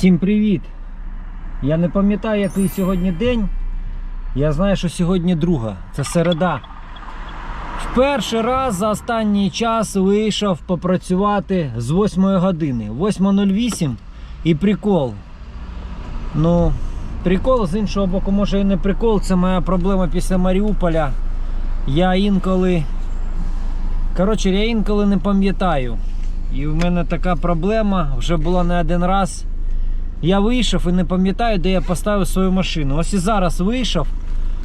Всім привіт! Я не пам'ятаю, який сьогодні день. Я знаю, що сьогодні друга. Це середа. В перший раз за останній час вийшов попрацювати з 8 години. 8.08 і прикол. Ну, прикол з іншого боку, може і не прикол, це моя проблема після Маріуполя. Я інколи. Коротше, я інколи не пам'ятаю. І в мене така проблема вже була не один раз. Я вийшов і не пам'ятаю, де я поставив свою машину. Ось і зараз вийшов,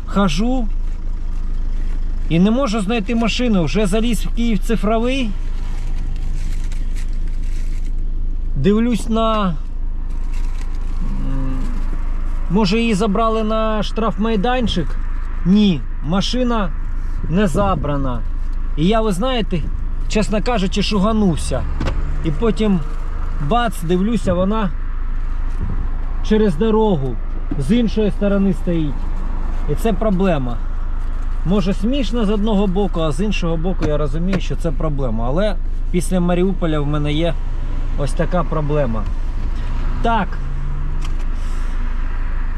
хожу і не можу знайти машину. Вже заліз в Київ цифровий. Дивлюсь на. Може її забрали на штрафмайданчик? Ні, машина не забрана. І я, ви знаєте, чесно кажучи, шуганувся. І потім бац, дивлюся, вона через дорогу з іншої сторони стоїть. І це проблема. Може смішно з одного боку, а з іншого боку я розумію, що це проблема. Але після Маріуполя в мене є ось така проблема. Так.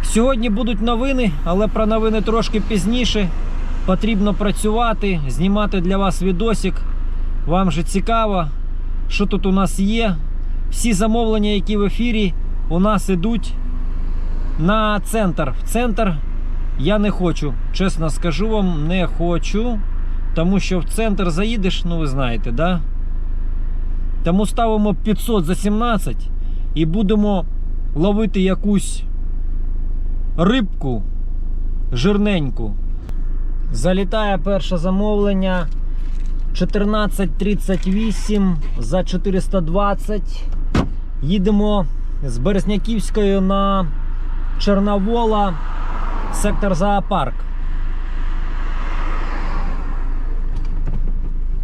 Сьогодні будуть новини, але про новини трошки пізніше. Потрібно працювати, знімати для вас відосик. Вам же цікаво, що тут у нас є. Всі замовлення, які в ефірі, у нас ідуть на центр. В центр я не хочу. Чесно скажу вам, не хочу. Тому що в центр заїдеш, ну ви знаєте, да? Тому ставимо 500 за 17 і будемо ловити якусь рибку жирненьку. Залітає перше замовлення 14.38 за 420. Їдемо з Березняківської на Чорновола, сектор зоопарк.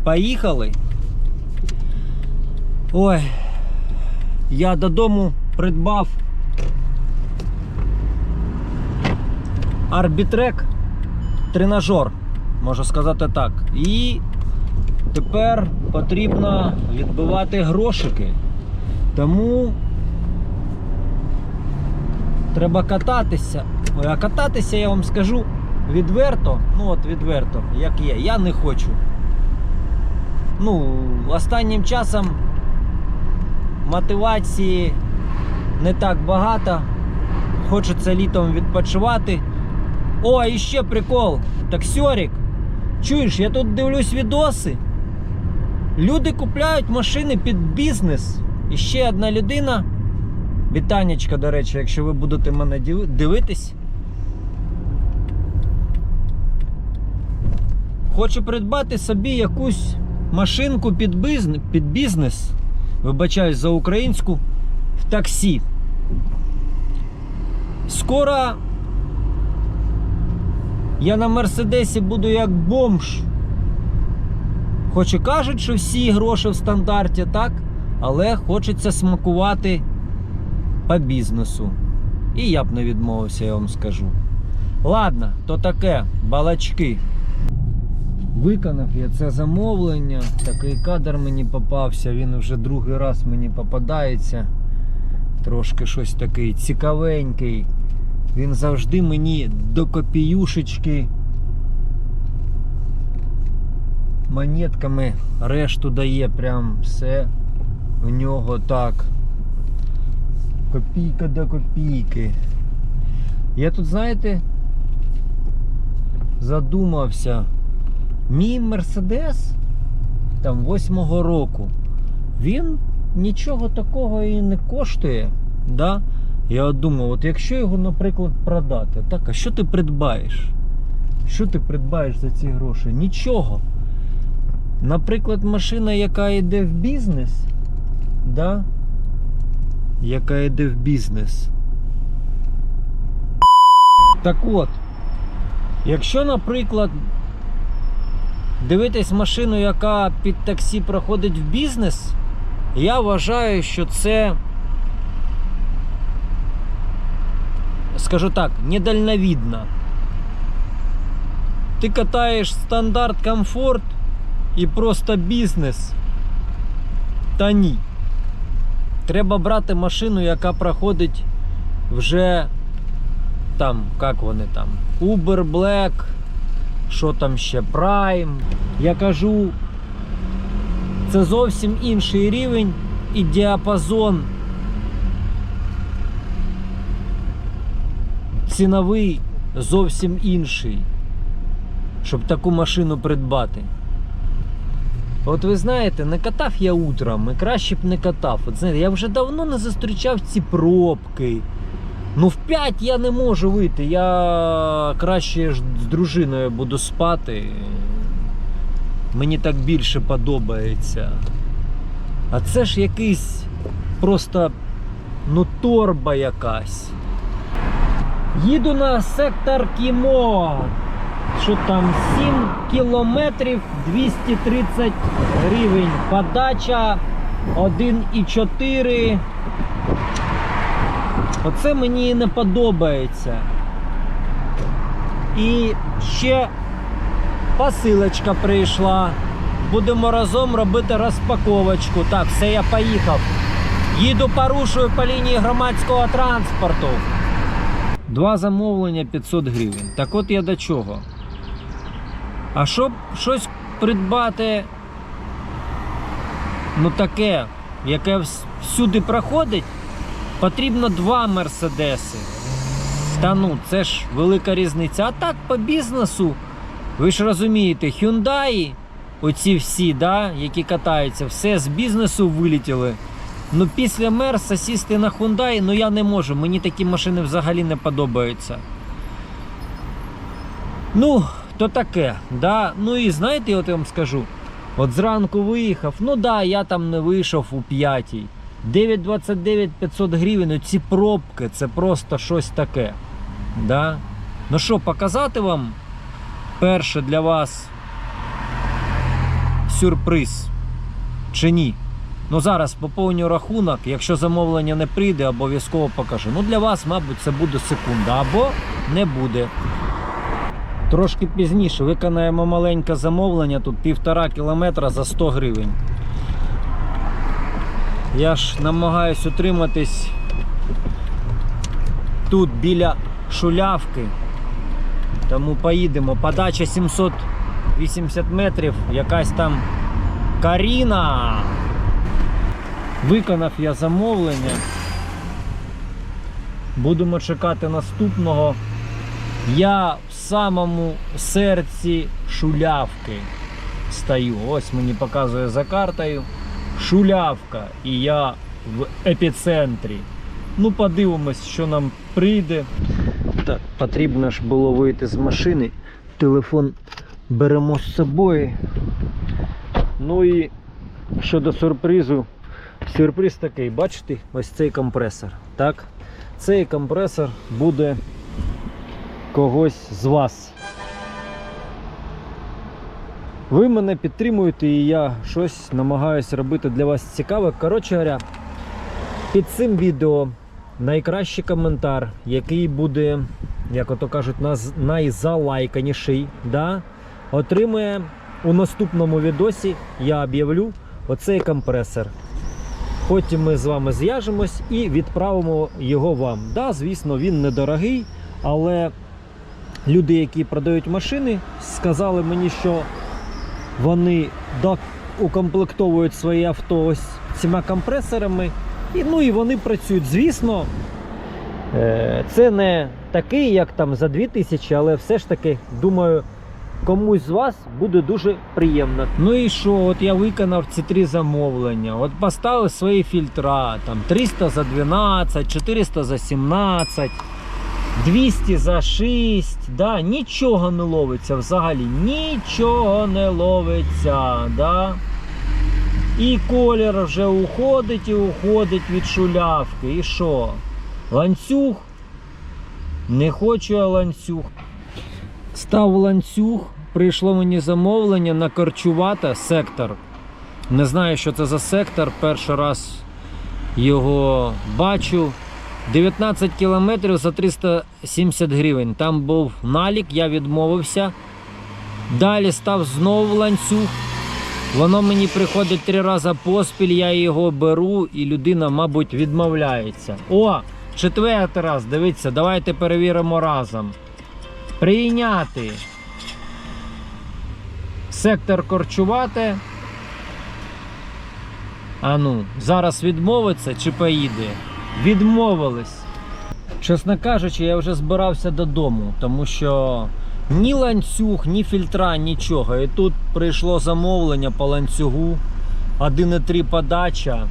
Поїхали. Ой, я додому придбав арбітрек тренажер, можу сказати так. І тепер потрібно відбивати грошики. Тому треба кататися. Ой, а кататися я вам скажу відверто, ну от відверто, як є, я не хочу. Ну, останнім часом мотивації не так багато. Хочеться літом відпочивати. О, і ще прикол. Таксьорик. Чуєш, я тут дивлюсь відоси. Люди купляють машини під бізнес. І ще одна людина. Вітанечка, до речі, якщо ви будете мене дивитись. Хочу придбати собі якусь машинку під бізнес, під бізнес. Вибачаюсь за українську в таксі. Скоро я на Мерседесі буду як бомж. Хоч і кажуть, що всі гроші в стандарті, так? Але хочеться смакувати по бізнесу. І я б не відмовився, я вам скажу. Ладно, то таке, балачки. Виконав я це замовлення. Такий кадр мені попався, він вже другий раз мені попадається. Трошки щось такий цікавенький. Він завжди мені до копіюшечки монетками решту дає, прям все в нього так. Копійка до копійки. Я тут, знаєте, задумався. Мій Мерседес там восьмого року, він нічого такого і не коштує. Да? Я думав, от якщо його, наприклад, продати, так, а що ти придбаєш? Що ти придбаєш за ці гроші? Нічого. Наприклад, машина, яка йде в бізнес, да? Яка йде в бізнес. Так от, якщо, наприклад, дивитись машину, яка під таксі проходить в бізнес, я вважаю, що це. скажу так, недальновидно. Ти катаєш стандарт комфорт і просто бізнес. Та ні. Треба брати машину, яка проходить вже там, як вони там, Uber Black, що там ще, Prime. Я кажу, це зовсім інший рівень і діапазон ціновий зовсім інший, щоб таку машину придбати. От ви знаєте, не катав я утром, і краще б не катав. От знаєте, я вже давно не зустрічав ці пробки. Ну, в 5 я не можу вийти. Я краще з дружиною буду спати. Мені так більше подобається. А це ж якийсь просто ну торба якась. Їду на сектор Кімо. Що там 7 кілометрів 230 гривень. Подача 1,4. Оце мені не подобається. І ще посилочка прийшла. Будемо разом робити розпаковочку. Так, все, я поїхав. Їду порушую по лінії громадського транспорту. Два замовлення 500 гривень. Так от я до чого. А щоб щось придбати, ну таке, яке всюди проходить, потрібно два мерседеси. Та ну, це ж велика різниця. А так по бізнесу, ви ж розумієте, Hyundai, оці всі, да, які катаються, все з бізнесу вилетіли. Ну після Мерса сісти на Hyundai, ну я не можу. Мені такі машини взагалі не подобаються. Ну, то таке, да. Ну і знаєте, от я вам скажу. От зранку виїхав, ну да, я там не вийшов у п'ятій. 9,29 500 гривень, ну ці пробки, це просто щось таке. Да? Ну що, показати вам перше для вас сюрприз чи ні? Ну зараз поповню рахунок, якщо замовлення не прийде, обов'язково покажу. Ну для вас, мабуть, це буде секунда або не буде. Трошки пізніше виконаємо маленьке замовлення, тут півтора кілометра за 100 гривень. Я ж намагаюсь утриматись тут біля шулявки. Тому поїдемо. Подача 780 метрів, якась там Каріна. Виконав я замовлення. Будемо чекати наступного. Я в самому серці шулявки стою. Ось мені показує за картою. Шулявка. І я в епіцентрі. Ну, подивимось, що нам прийде. Так, потрібно ж було вийти з машини. Телефон беремо з собою. Ну і щодо сюрпризу, сюрприз такий, бачите, ось цей компресор. Так? Цей компресор буде когось з вас. Ви мене підтримуєте і я щось намагаюся робити для вас цікаве. Коротше говоря, під цим відео найкращий коментар, який буде, як ото кажуть, найзалайканіший, да, отримує у наступному відосі, я об'явлю оцей компресор. Потім ми з вами зв'яжемось і відправимо його вам. Да, звісно, він недорогий, але люди, які продають машини, сказали мені, що вони укомплектовують свої авто ось цими компресорами. І, ну і вони працюють. Звісно, е, це не такий, як там за 2000, але все ж таки, думаю, комусь з вас буде дуже приємно. Ну і що, от я виконав ці три замовлення. От поставив свої фільтра, там 300 за 12, 400 за 17. 200 за 6, да, нічого не ловиться взагалі, нічого не ловиться, да. І колір вже уходить і уходить від шулявки. І що? Ланцюг? Не хочу я ланцюг. Став ланцюг, прийшло мені замовлення на Корчувата сектор. Не знаю, що це за сектор. Перший раз його бачу. 19 кілометрів за 370 гривень. Там був налік, я відмовився. Далі став знову ланцюг. Воно мені приходить три рази поспіль, я його беру, і людина, мабуть, відмовляється. О, четвертий раз, дивіться, давайте перевіримо разом. Прийняти. Сектор корчувати. А ну, зараз відмовиться чи поїде? Відмовились. Чесно кажучи, я вже збирався додому, тому що ні ланцюг, ні фільтра, нічого. І тут прийшло замовлення по ланцюгу. 1,3 подача.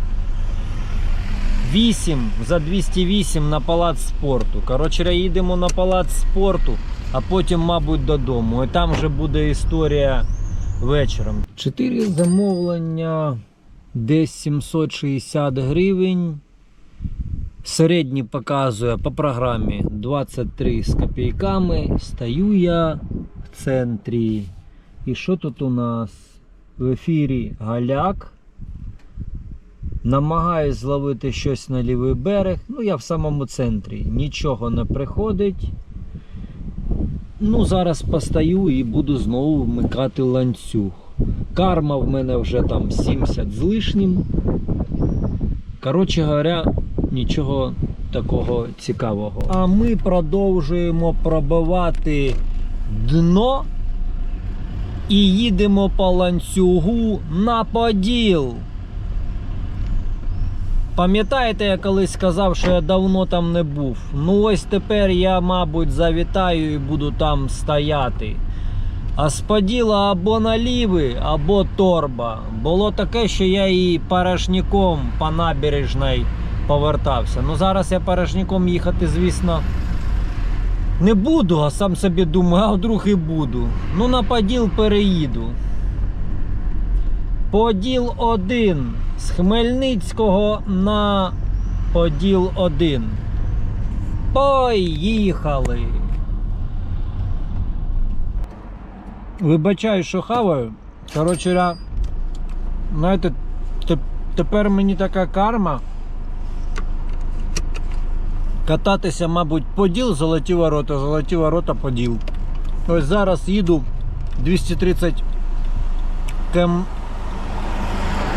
8 за 208 на палац спорту. Коротше, їдемо на палац спорту, а потім, мабуть, додому. І там вже буде історія вечором. Чотири замовлення, десь 760 гривень. Середній показує по програмі 23 з копійками. Стою я в центрі. І що тут у нас? В ефірі Галяк. Намагаюсь зловити щось на лівий берег. Ну, я в самому центрі. Нічого не приходить. Ну, зараз постаю і буду знову вмикати ланцюг. Карма в мене вже там 70 з лишнім. Коротше говоря, нічого такого цікавого. А ми продовжуємо пробивати дно і їдемо по ланцюгу на поділ. Пам'ятаєте, я колись сказав, що я давно там не був. Ну ось тепер я, мабуть, завітаю і буду там стояти. А з або наліви, або торба. Було таке, що я і парашником по набережній повертався. Ну зараз я парашником їхати, звісно, не буду, а сам собі думаю, а вдруг і буду. Ну на поділ переїду. Поділ 1 з Хмельницького на Поділ 1. Поїхали! Вибачаю, що хаваю. Коротше, знаєте, тепер мені така карма. Кататися, мабуть, поділ, золоті ворота, золоті ворота, поділ. Ось зараз їду 230 км...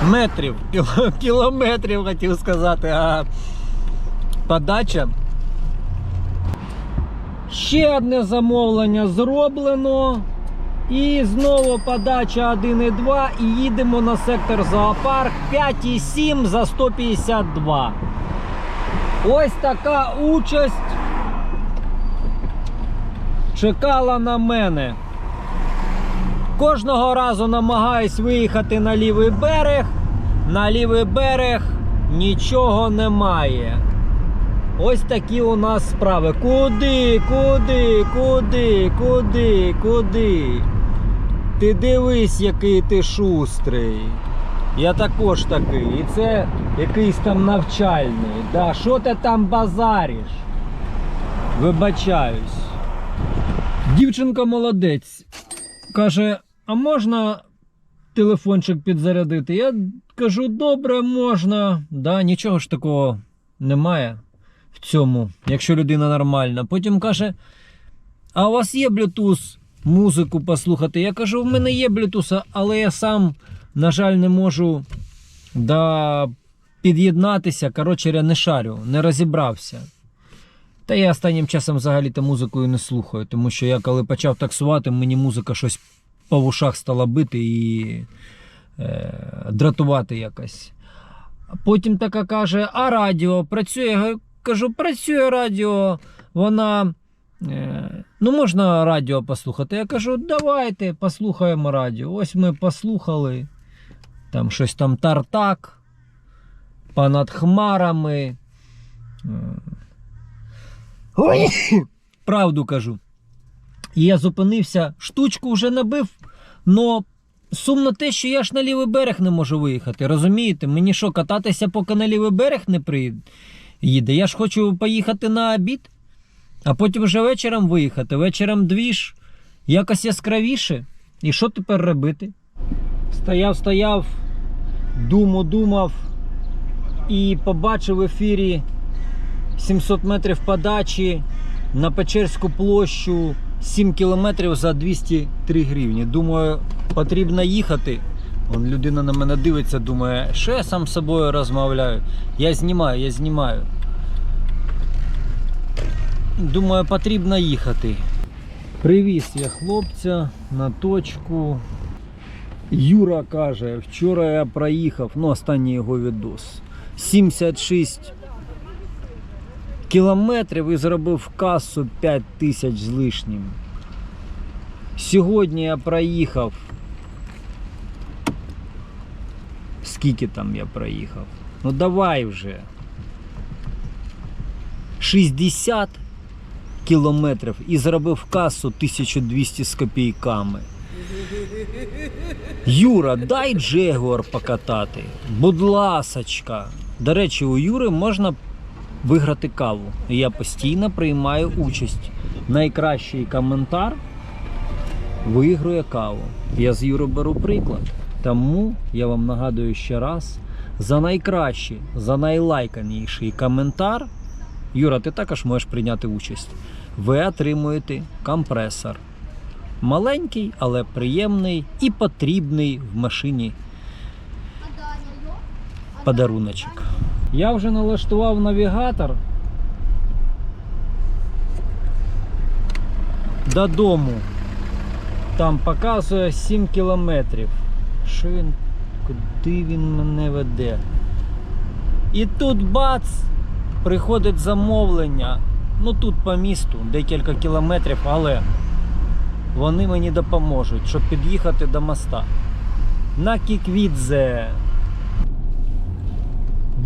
метрів, кілометрів хотів сказати, а подача. Ще одне замовлення зроблено. І знову подача 1,2 і їдемо на сектор зоопарк 5,7 за 152. Ось така участь чекала на мене. Кожного разу намагаюсь виїхати на лівий берег. На лівий берег нічого немає. Ось такі у нас справи. Куди, куди, куди, куди, куди? Ти дивись, який ти шустрий. Я також такий. І це якийсь там навчальний. Да, що ти там базариш? Вибачаюсь. Дівчинка молодець. Каже: а можна телефончик підзарядити? Я кажу, добре, можна. Да, нічого ж такого немає в цьому, якщо людина нормальна. Потім каже: А у вас є Bluetooth музику послухати? Я кажу, в мене є Bluetooth, але я сам, на жаль, не можу да, під'єднатися. Коротше, я не шарю, не розібрався. Та я останнім часом взагалі-то музикою не слухаю, тому що я коли почав таксувати, мені музика щось по вушах стала бити і е, дратувати якось. Потім така каже: а радіо працює. Я кажу, працює радіо. Вона. Е, ну, можна радіо послухати. Я кажу, давайте послухаємо радіо. Ось ми послухали. Там щось там тартак. Понад хмарами. Е, Ой, правду кажу. І я зупинився, штучку вже набив, но сумно те, що я ж на лівий берег не можу виїхати. Розумієте? Мені що, кататися, поки на лівий берег не приїде? Я ж хочу поїхати на обід, а потім вже вечором виїхати. Вечором двіж, якось яскравіше. І що тепер робити? Стояв, стояв, думав, думав і побачив в ефірі 700 метрів подачі на Печерську площу 7 кілометрів за 203 гривні. Думаю, потрібно їхати. Вон людина на мене дивиться, думає, що я сам з собою розмовляю. Я знімаю, я знімаю. Думаю, потрібно їхати. Привіз я хлопця на точку. Юра каже, вчора я проїхав, ну останній його відос. 76 кілометрів і зробив касу 5 тисяч з лишнім. Сьогодні я проїхав. Скільки там я проїхав? Ну давай вже. 60 кілометрів і зробив касу 1200 з копійками. Юра, дай Джегуар покатати. Будь ласочка. До речі, у Юри можна виграти каву. Я постійно приймаю участь. Найкращий коментар виграє каву. Я з Юри беру приклад. Тому я вам нагадую ще раз: за найкращий, за найлайканіший коментар. Юра, ти також можеш прийняти участь. Ви отримуєте компресор. Маленький, але приємний і потрібний в машині подаруночок. Я вже налаштував навігатор додому. Там показує 7 кілометрів. Що він? Куди він мене веде? І тут бац! Приходить замовлення. Ну тут по місту декілька кілометрів, але вони мені допоможуть, щоб під'їхати до моста. На Кіквідзе.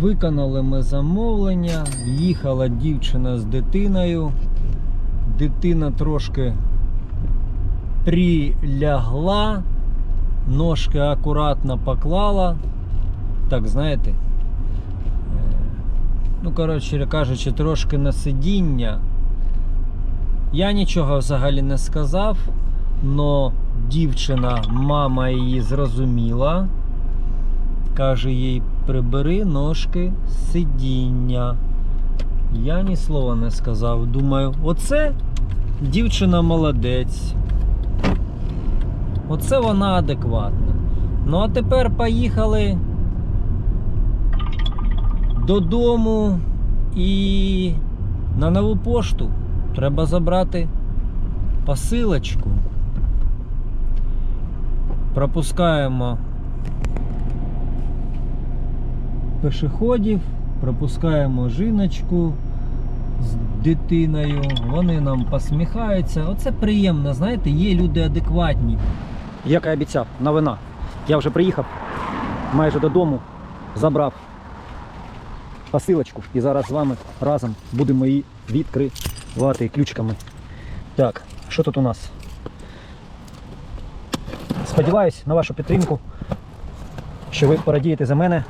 Виконали ми замовлення. Їхала дівчина з дитиною. Дитина трошки прилягла, ножки акуратно поклала. Так, знаєте. е, Ну, коротше кажучи, трошки на сидіння. Я нічого взагалі не сказав, но дівчина, мама її зрозуміла. Каже їй, прибери ножки сидіння. Я ні слова не сказав. Думаю, оце дівчина молодець. Оце вона адекватна. Ну а тепер поїхали додому і на нову пошту треба забрати посилочку. Пропускаємо пешеходів, пропускаємо жіночку з дитиною, вони нам посміхаються. Оце приємно, знаєте, є люди адекватні. Як і обіцяв, новина. Я вже приїхав майже додому, забрав посилочку і зараз з вами разом будемо її відкривати ключиками. Так, що тут у нас? Сподіваюсь на вашу підтримку, що ви порадієте за мене,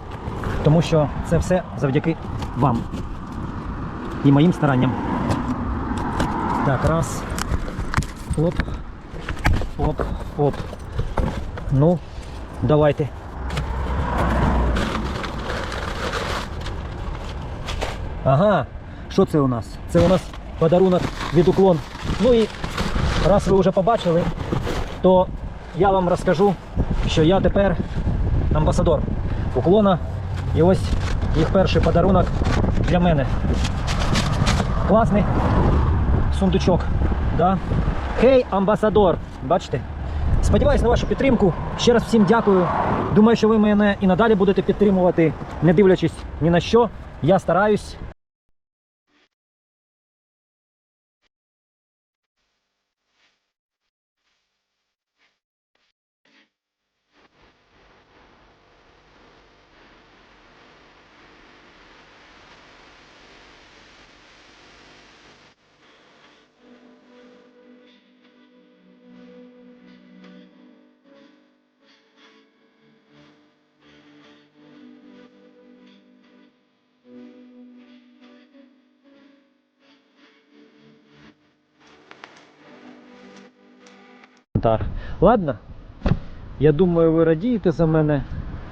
тому що це все завдяки вам і моїм старанням. Так, раз. Оп. Оп, оп. Ну, давайте. Ага, що це у нас? Це у нас подарунок від уклон. Ну і раз ви вже побачили, то я вам розкажу, що я тепер амбасадор уклона. І ось їх перший подарунок для мене. Класний сундучок. Да? Хей, амбасадор! Бачите? Сподіваюсь на вашу підтримку. Ще раз всім дякую. Думаю, що ви мене і надалі будете підтримувати, не дивлячись ні на що. Я стараюсь. Коментар. Ладно? Я думаю, ви радієте за мене.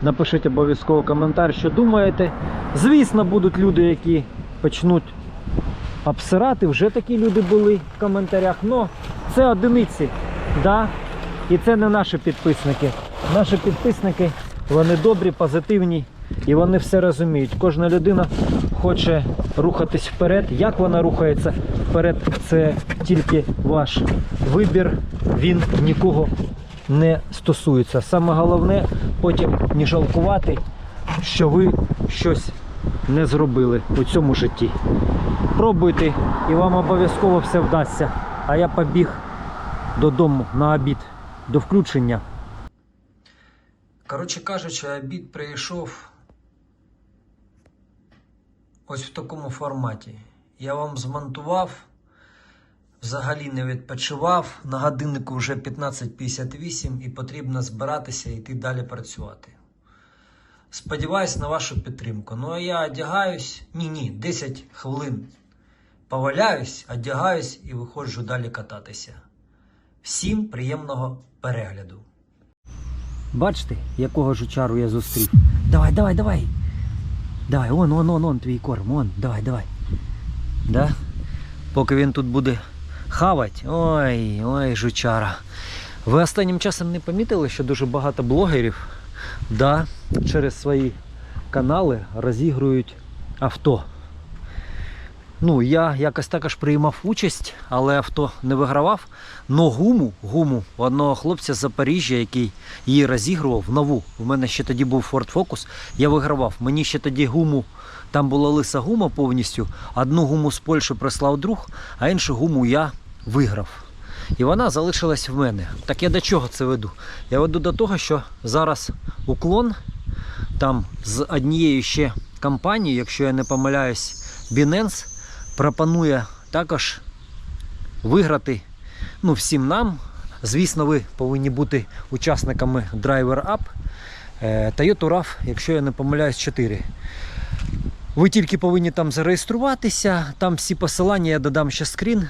Напишіть обов'язково коментар, що думаєте. Звісно, будуть люди, які почнуть обсирати. Вже такі люди були в коментарях. Но це одиниці. Да? І це не наші підписники. Наші підписники, вони добрі, позитивні і вони все розуміють. Кожна людина хоче рухатись вперед. Як вона рухається вперед, це тільки ваш вибір. Він нікого не стосується. Саме головне потім не жалкувати, що ви щось не зробили у цьому житті. Пробуйте і вам обов'язково все вдасться. А я побіг додому на обід до включення. Коротше кажучи, обід прийшов ось в такому форматі. Я вам змонтував, взагалі не відпочивав. На годиннику вже 15.58 і потрібно збиратися і йти далі працювати. Сподіваюсь на вашу підтримку. Ну а я одягаюсь, ні, ні, 10 хвилин поваляюсь, одягаюсь і виходжу далі кататися. Всім приємного перегляду. Бачите, якого жучару я зустрів. Давай, давай, давай. Давай, он, он, он, он, твій корм, он, давай, давай. Да? Поки він тут буде хавать. Ой, ой, жучара. Ви останнім часом не помітили, що дуже багато блогерів да, через свої канали розігрують авто. Ну, я якось також приймав участь, але авто не вигравав. Но гуму, гуму одного хлопця з Запоріжжя, який її розігрував нову. У мене ще тоді був Ford Focus, я вигравав. Мені ще тоді гуму, там була лиса гума повністю. Одну гуму з Польщі прислав друг, а іншу гуму я виграв. І вона залишилась в мене. Так я до чого це веду? Я веду до того, що зараз уклон там з однією ще компанією, якщо я не помиляюсь, Binance пропонує також виграти ну, всім нам. Звісно, ви повинні бути учасниками Driver Up е, Toyota RAV, якщо я не помиляюсь, 4. Ви тільки повинні там зареєструватися. Там всі посилання, я додам ще скрін,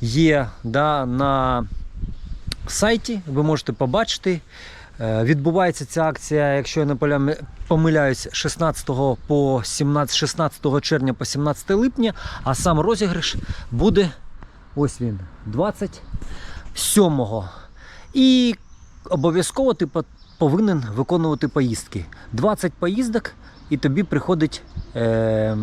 є да, на сайті. Ви можете побачити. Е, Відбувається ця акція, якщо я не помиляюсь, 16 по 17, 16 червня по 17 липня, а сам розіграш буде ось він, 27-го. І обов'язково ти повинен виконувати поїздки. 20 поїздок, і тобі приходить е,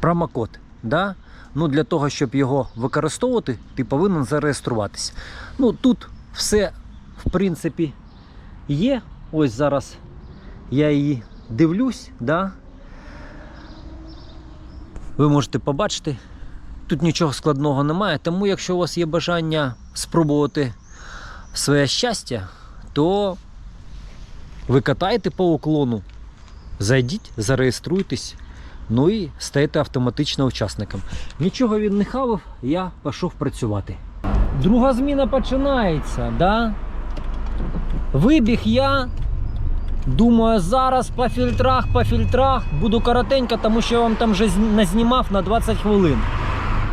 промокод. Да? Ну, для того, щоб його використовувати, ти повинен зареєструватися. Ну, тут все, в принципі, є. Ось зараз я її дивлюсь. Да? Ви можете побачити. Тут нічого складного немає. Тому, якщо у вас є бажання спробувати своє щастя, то ви катаєте по уклону, зайдіть, зареєструйтесь, ну і стаєте автоматично учасником. Нічого він не хавав, я пішов працювати. Друга зміна починається, да? Вибіг я. Думаю, зараз по фільтрах, по фільтрах буду коротенько, тому що я вам там вже зні- назнімав на 20 хвилин.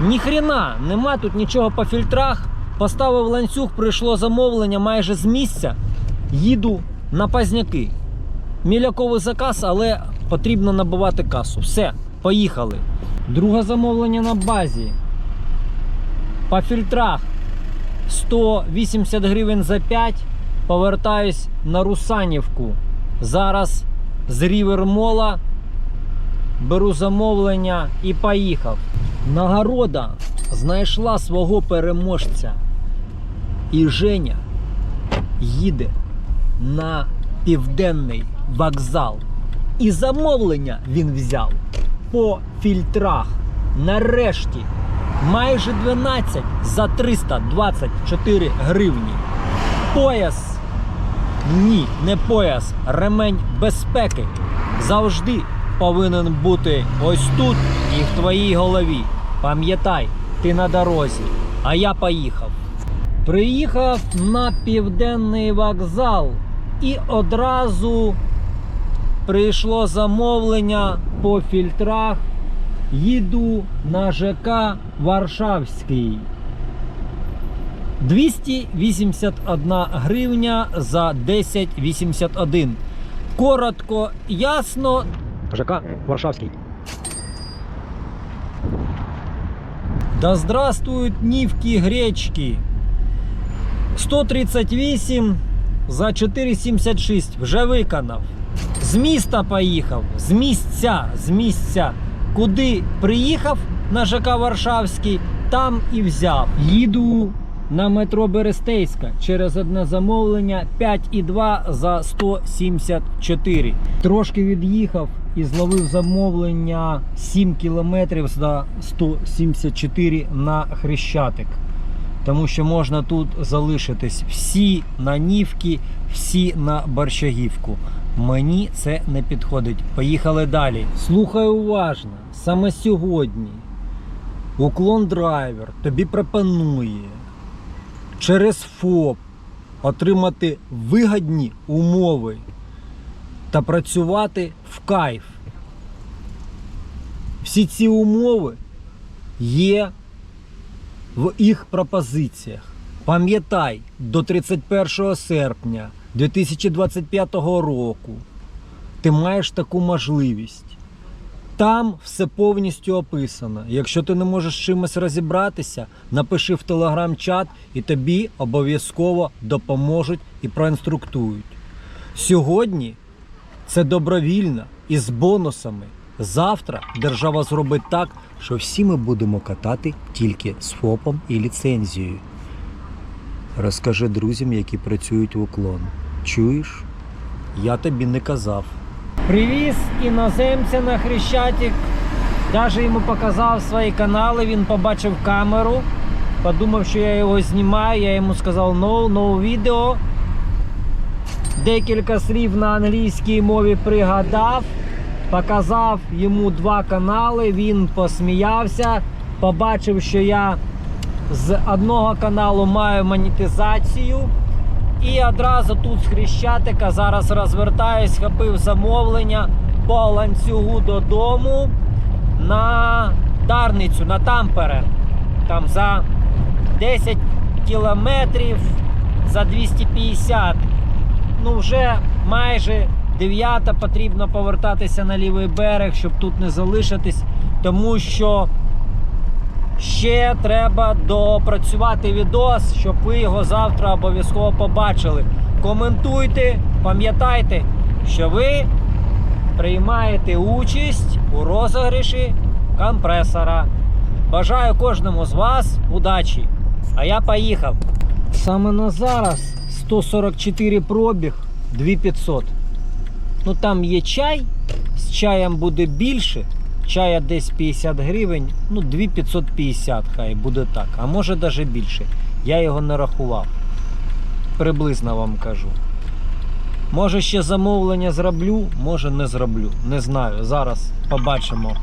Ніхрена, нема тут нічого по фільтрах. Поставив ланцюг, прийшло замовлення майже з місця. Їду на пазняки. Міляковий заказ, але потрібно набивати касу. Все, поїхали. Друге замовлення на базі. По фільтрах 180 гривень за 5. Повертаюсь на Русанівку. Зараз з Рівермола беру замовлення і поїхав. Нагорода знайшла свого переможця. І Женя їде на південний вокзал. І замовлення він взяв по фільтрах. Нарешті майже 12 за 324 гривні. Пояс. Ні, не пояс, ремень безпеки завжди повинен бути ось тут і в твоїй голові. Пам'ятай, ти на дорозі, а я поїхав. Приїхав на південний вокзал і одразу прийшло замовлення по фільтрах. Їду на ЖК Варшавський. 281 гривня за 1081. Коротко, ясно. ЖК Варшавський. Да здравствуют нивки гречки. 138 за 4,76 вже виконав. З міста поїхав, з місця, з місця. Куди приїхав на ЖК Варшавський, там і взяв. Їду на метро Берестейська через одне замовлення 5,2 за 174. Трошки від'їхав і зловив замовлення 7 кілометрів за 174 на Хрещатик. Тому що можна тут залишитись всі на Нівки, всі на Борщагівку. Мені це не підходить. Поїхали далі. Слухай уважно. Саме сьогодні уклон драйвер тобі пропонує через ФОП отримати вигідні умови та працювати в кайф. Всі ці умови є в їх пропозиціях. Пам'ятай, до 31 серпня 2025 року ти маєш таку можливість. Там все повністю описано. Якщо ти не можеш чимось розібратися, напиши в телеграм-чат і тобі обов'язково допоможуть і проінструктують. Сьогодні це добровільно і з бонусами. Завтра держава зробить так, що всі ми будемо катати тільки з ФОПом і ліцензією. Розкажи друзям, які працюють в уклон. Чуєш? Я тобі не казав. Привіз іноземця на Хрещатик. Даже йому показав свої канали, він побачив камеру, подумав, що я його знімаю. Я йому сказав no, no відео. Декілька слів на англійській мові пригадав, показав йому два канали, він посміявся, побачив, що я з одного каналу маю монетизацію. І одразу тут з Хрещатика зараз розвертаюсь, схопив замовлення по ланцюгу додому на Дарницю, на Тампере. Там за 10 кілометрів за 250. Ну, вже майже 9 потрібно повертатися на лівий берег, щоб тут не залишитись, тому що ще треба допрацювати відос, щоб ви його завтра обов'язково побачили. Коментуйте, пам'ятайте, що ви приймаєте участь у розіграші компресора. Бажаю кожному з вас удачі. А я поїхав. Саме на зараз 144 пробіг 2500. Ну там є чай, з чаєм буде більше. Чая десь 50 гривень, ну 2550 хай буде так, а може навіть більше. Я його не рахував. Приблизно вам кажу. Може ще замовлення зроблю, може не зроблю. Не знаю. Зараз побачимо.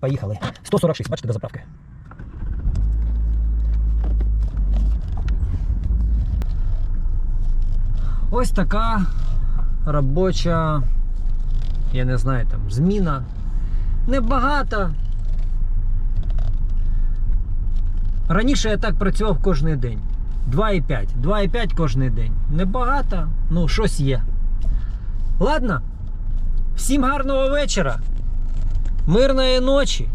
Поїхали. 146, бачите, до заправки. Ось така робоча, я не знаю, там, зміна. Небагато. Раніше я так працював кожен день. 2,5. 2,5 кожен день. Небагато, ну щось є. Ладно. Всім гарного вечора. Мирної ночі.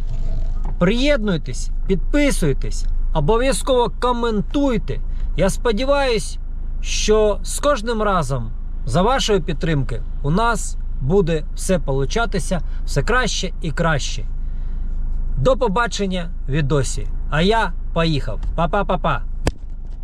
Приєднуйтесь, підписуйтесь, обов'язково коментуйте. Я сподіваюсь, що з кожним разом за вашої підтримки у нас буде все получатися все краще і краще. До побачення відосі. А я поїхав. Па-па-па-па.